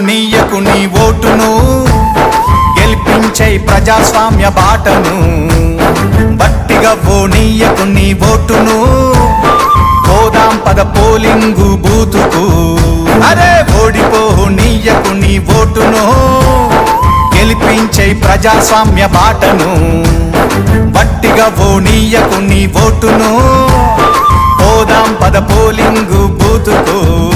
నీయకు నీ ఓటును. గెలిపించే ప్రజాస్వామ్య బాటను. బట్టిగా ఓ నీయకు నీ ఓటును. పోదాం పద పోలింగు బూతుకు. అరే ఓడిపో నీయకు నీ ఓటును. గెలిపించే ప్రజాస్వామ్య బాటను. బట్టిగా ఓ నీయకు నీ ఓటును. పోదాం పద పోలింగు బూతుకు.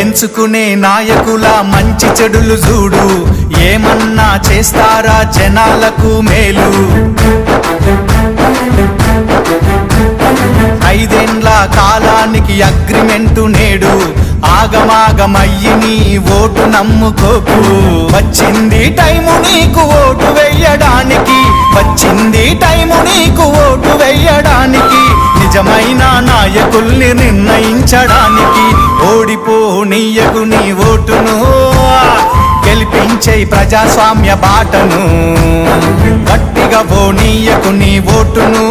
ఎంచుకునే నాయకుల మంచి చెడులు చూడు. ఏమన్నా చేస్తారా జనాలకు మేలు? ఐదేండ్ల కాలానికి అగ్రిమెంట్ ఆగమాగమయ్యి నీ ఓటు నమ్ముకోకు. వచ్చింది టైము నీకు ఓటు వెయ్యడానికి వచ్చింది టైము నీకు ఓటు వెయ్యడానికి నిజమైన నాయకుల్ని నిర్ణయించడానికి. ఓడిపో నీయకు నీ ఓటును. గెలిపించే ప్రజాస్వామ్య బాటను. గట్టిగా ఓ నీయకు నీ ఓటును.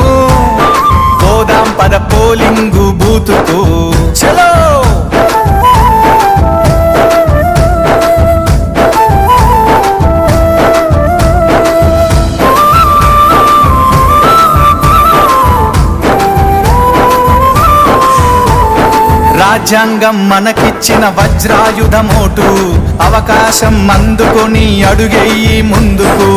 పోదాం పద పోలింగు బూతుకు. రాజ్యాంగం మనకిచ్చిన వజ్రాయుధమోటు. అవకాశం అందుకొని అడుగేయి ముందుకు.